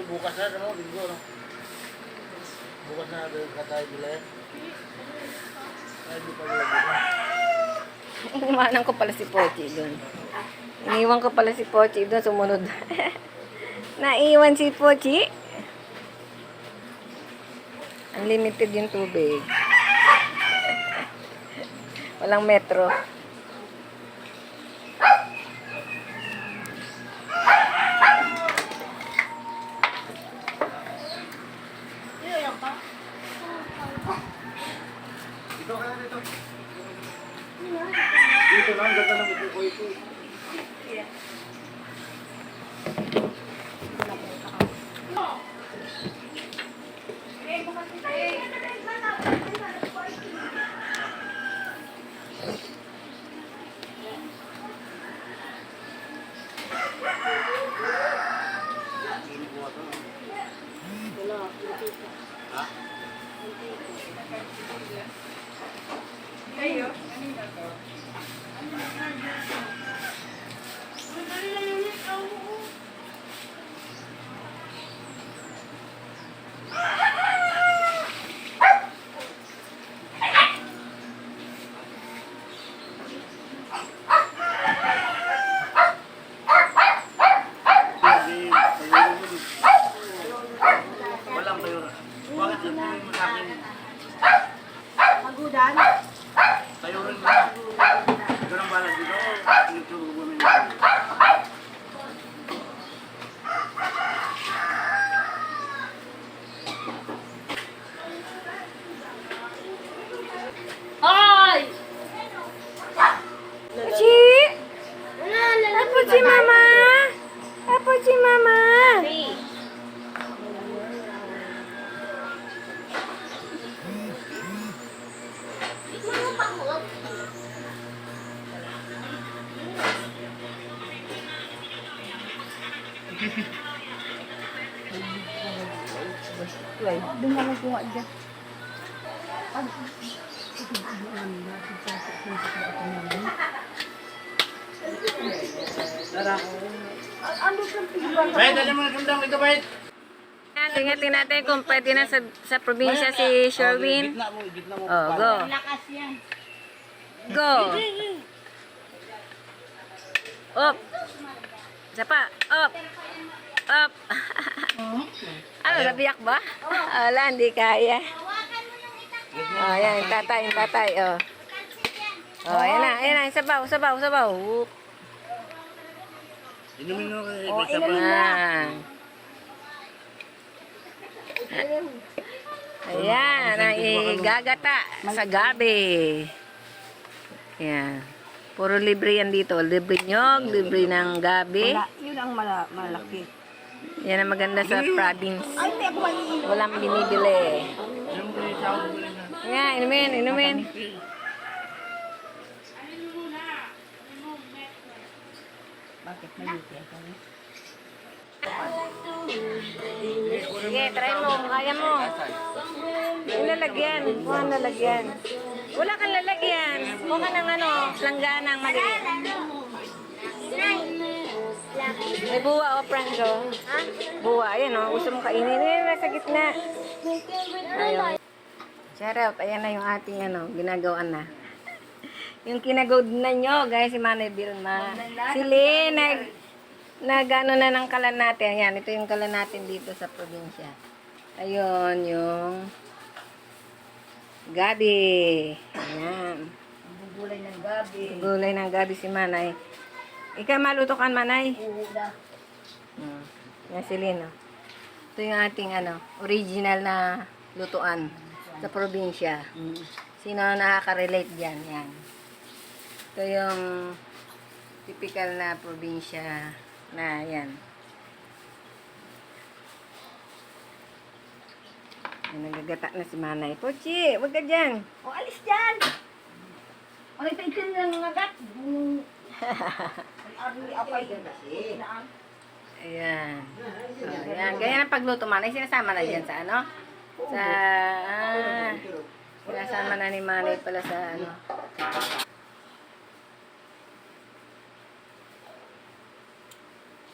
Yung bukas na, ano, linggo, no? Bukas na, ka tayo bilhin. Ay, di pa. Iniwanan ko pala si Pochi doon. Iniwan ko pala si Pochi doon, sumunod. Naiwan si Pochi. Unlimited yung tubig. Walang metro. Doon ka magkuha dyan. Tara. Ano sa pigban? Bayad, dali mo na sundang ito, bayad. Tingnan natin kung pwede na sa, sa probinsya si Sherwin. Gitna mo, gitna mo. Oh, go. Go! Up! Isa pa. Up! Up! ano, nabiyak ba? Wala, hindi kaya. Oh, yan, tatay, tatay, oh. Oh, ayan na, ayan na, sabaw, sabaw, sabaw. Whoop. Inumin mo kayo. Oh, isa pa. Ah. Ayan, ang igagata sa gabi. Ayan. Puro libre yan dito. Libre nyog, libre ng gabi. Wala, yun ang mala, malaki. Yan ang maganda sa province. Walang binibili. Ayan, inumin, inumin. Bakit maliit ako? Sige, try mo. Kaya mo. Yung lalagyan. Kuha ang lalagyan. Wala kang lalagyan. Kuha ka ng ano, langganang maliit. May buwa o, Franco? Ha? Buwa, ayan o. Gusto mo kainin. Ayan, nasa gitna. Ayun. Shout out. Ayan na yung ating ano, ginagawa na. yung kinagod na nyo, guys, si Manay Vilma. Si Lynn, nag, nag ano na ng kalan natin. Ayan, ito yung kalan natin dito sa probinsya. Ayun, yung gabi. Ayan. Gulay ng gabi. Gulay ng gabi si Manay. Ikaw maluto kan Manay? Uda. Hmm. Yan si Lynn, oh. Ito yung ating ano, original na lutuan sa probinsya. Sino ang nakaka-relate dyan? Yan. Ito yung typical na probinsya na yan. Nagagata na si Manay. Pochi, wag ka dyan. O, alis dyan! Ang itin ng agat. Yung... Ang army apay yan kasi. Naan. Ayan. Oh, ayan. Ganyan ang pagluto Manay. Sinasama na dyan sa ano? Sa, ah, sinasama na ni Manay pala sa ano.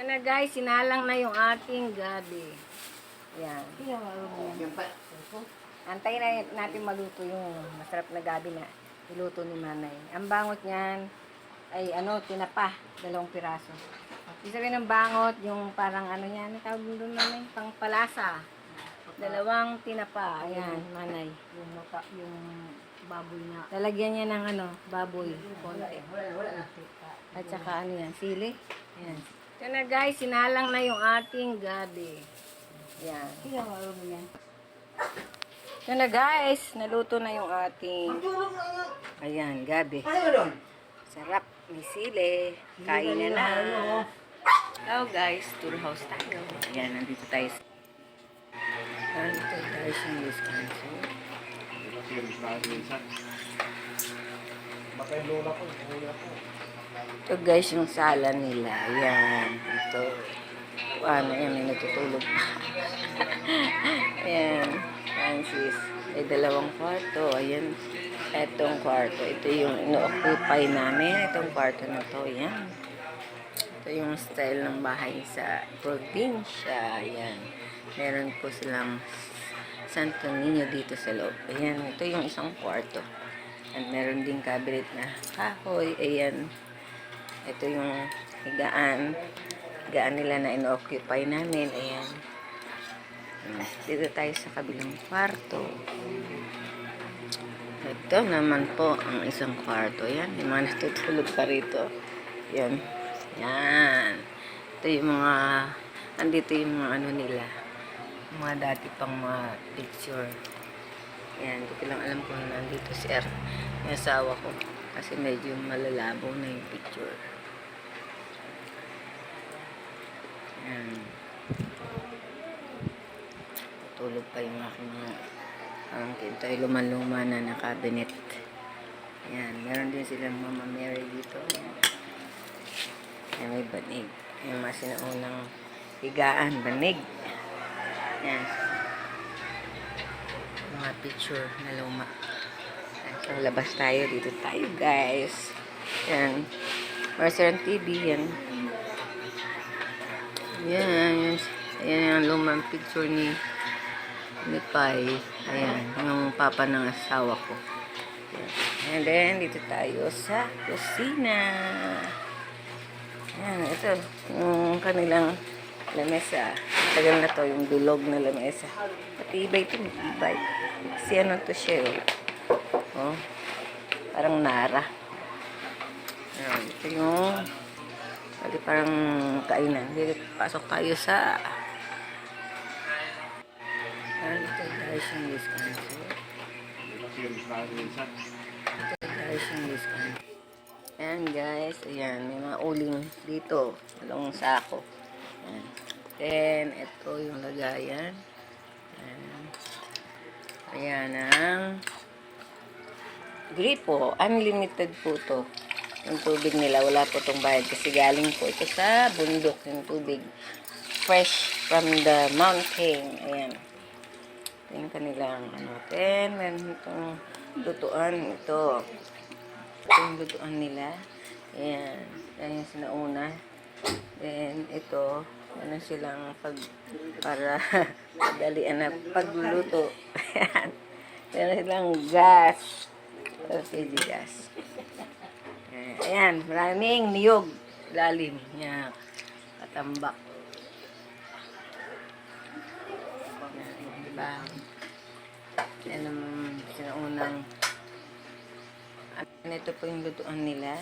Yan na guys, sinalang na yung ating gabi. Yan. Yan. Antayin na natin maluto yung masarap na gabi na niluto ni Manay. Ang bangot niyan ay ano, tinapa, dalawang piraso. Ibig sabihin ng bangot, yung parang ano yan, ang tawag doon Manay, pang palasa. Dalawang tinapa, ayan, Manay. Yung mata, yung baboy na. Lalagyan niya ng ano, baboy, konti. At saka ano yan, sili. Ayan. Ito na guys, sinalang na yung ating gabi. Yan. Kaya marunong yan. Ito na guys, naluto na yung ating, ayan, gabi. Sarap, may sili. Kain na na. Hello guys, tour house tayo. Ayan, nandito tayo. sa- Nandito tayo sa Wisconsin. Ito guys, yung sala nila. Ayan. Ito. Ano, yan, may natutulog. Ayan. Francis. May dalawang kwarto. Ayan. Itong kwarto. Ito yung ino-occupy namin. Itong kwarto na to. Ayan. Ito yung style ng bahay sa probinsya. Ayan. Meron po silang Santo Niño dito sa loob. Ayan. Ito yung isang kwarto. At meron din cabinet na kahoy. Ayan. Ito yung higaan. Higaan nila na ino-occupy namin. Ayan. Dito tayo sa kabilang kwarto. Ito naman po ang isang kwarto. Ayan. Yung mga natutulog pa rito. Ayan. Yan. Ito yung mga andito yung mga ano nila. Mga dati pang mga picture. Yan, hindi ko lang alam kung nandito si Er, yung asawa ko. Kasi medyo malalabo na yung picture. Yan. Tulog pa yung aking mga ang kintay luman-luma na na cabinet. Yan, meron din silang Mama Mary dito. Yan. Yan, may banig. Yung mga sinaunang higaan, banig. Yan mga picture na luma. Ayan, So, labas tayo. Dito tayo, guys. Yan. Marcelan TV, yan. Yan, yan. Ayan yung lumang picture ni ni Pai. Ayan, yung papa ng asawa ko. And then, dito tayo sa kusina. Yan, ito. Yung kanilang lamesa. Tagal na to, yung bilog na lamesa. Matibay ito, matibay. Kasi ano to siya, eh. Oh. Parang nara. Ayan, ito yung Pwede parang kainan. Dito, pasok tayo sa Ayan, ito guys yung Wisconsin. Ito guys yung Wisconsin. Ayan guys, ayan, may mga uling dito, dalawang sako. Ayan. Then, ito yung lagayan. Ayan. Ayan ang gripo. Unlimited po to. Yung tubig nila, wala po itong bayad kasi galing po ito sa bundok yung tubig. Fresh from the mountain. Ayan. Ito yung kanilang ano. Then, meron itong lutuan. Ito. Ito lutuan nila. Ayan. Yan yung sinauna. Then, ito. Ano silang pag, para madalian na pagluluto. Ayan. Meron silang gas. LPG gas. Ayan. Ayan. Maraming niyog. Lalim. Yan. Katambak. Diba? Yan ang sinaunang ano ito po yung lutuan nila.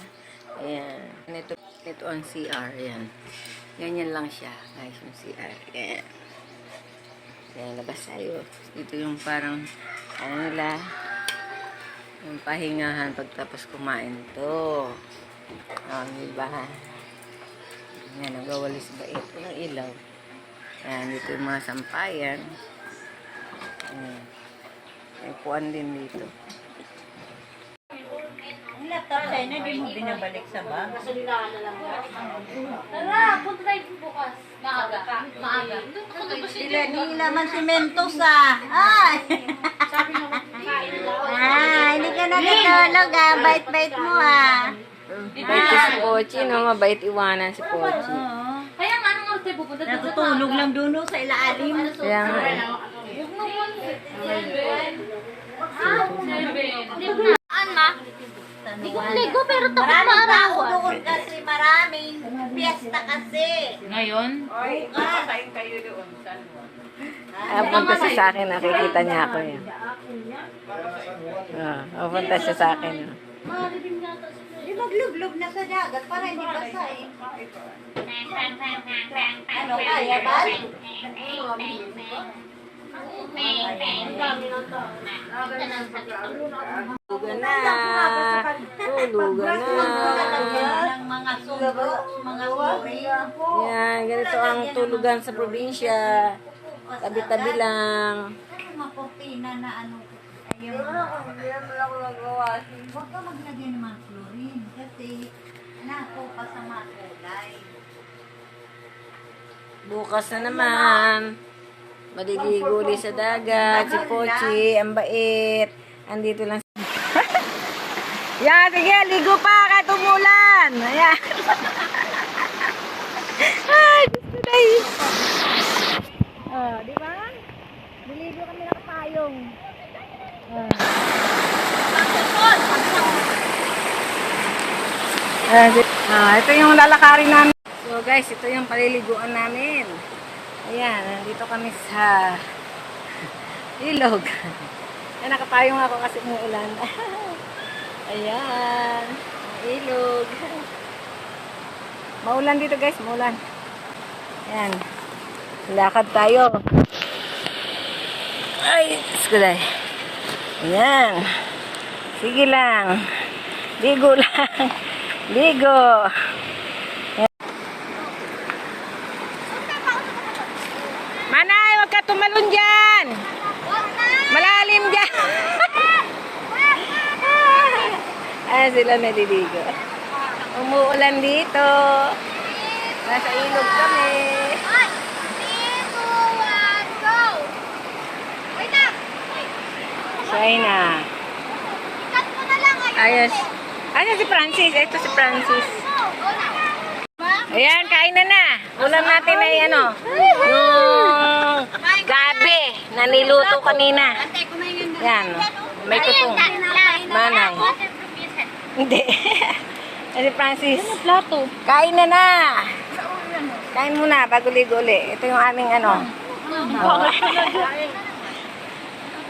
Ayan. Ito, ito ang CR. Ayan. Ganyan lang siya. Guys, yung CR. Ayan. Ayan, labas tayo. Dito yung parang, ano nila, yung pahingahan pagtapos kumain to. Ah, diba? Ayan, nagawalis ba ito ng ilaw. Ayan, dito yung mga sampayan. Ayan. May puan din dito. Ang laptop sa'yo na, hindi mo binabalik sa bag. Tara, punta tayo bukas. Maaga. Maaga. Sila, di naman semento sa. Ay! Sabi na ako. Ah, hindi ka natutulog ah. Bait-bait mo ah. Bait si Pochi, no? Mabait iwanan si Pochi. Kaya nga, anong oras tayo pupunta? Sa natutulog lang doon no, sa ilalim. Kaya nga. Saan ma? Hindi ko ligo pero takot Maraming tao maarawan. doon kasi maraming piyesta kasi. Ngayon? Ah, punta siya sa akin, nakikita niya ako yun. Ah, pupunta siya sa akin. ah. Di maglublob na sa dagat para hindi basa eh. Ano kaya ba? Tulugan na. Tulugan na. mga sugo, mga suri. Yan, ganito ang tulugan sa probinsya. Tabi-tabi lang. Maputina na ano? Ayun. Huwag ka maglagay ng mga chlorine kasi. Bukas na naman. Maliliguli sa dagat. Si Pochi, ang bait. Andito lang. Yan, sige, ligo pa kahit umulan. Ayan. Ay, gusto na yun. Oh, di ba? Niligo kami nakapayong. Ah, di- ah, ito yung lalakarin namin. So guys, ito yung paliliguan namin. Ayan, nandito kami sa ilog. Ay, nakapayong ako kasi umuulan. Ayan, ilog. Maulan dito guys, maulan. Ayan, lakad tayo. Ay, skuday. Ayan. Sige lang. Ligo lang. Ligo. Manay, huwag ka tumalon dyan. Malalim dyan. Ayan sila naliligo. Umuulan dito. Nasa ilog kami. China. Ayos. Ayos si Francis. Ito si Francis. Ayan, kain na na. Ulam natin ay ano, yung gabi na niluto kanina. Yan, may tutong. Manay. Hindi. Ay, si Francis. Plato. Kain na na. Kain muna bago ligo uli. Ito yung aming ano. Oh.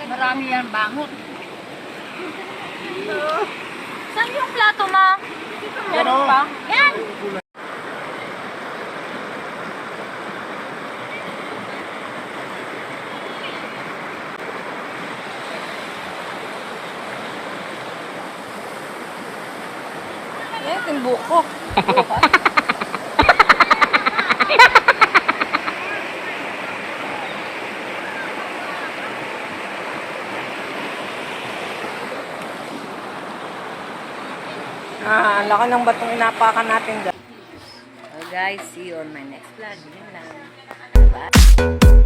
Marami yan bangot. Saan yung plato ma? Ano? Yan. Yan, buko. Ah, laki ng batong inapakan natin. guys. So guys, see you on my next vlog. Yun lang. Bye.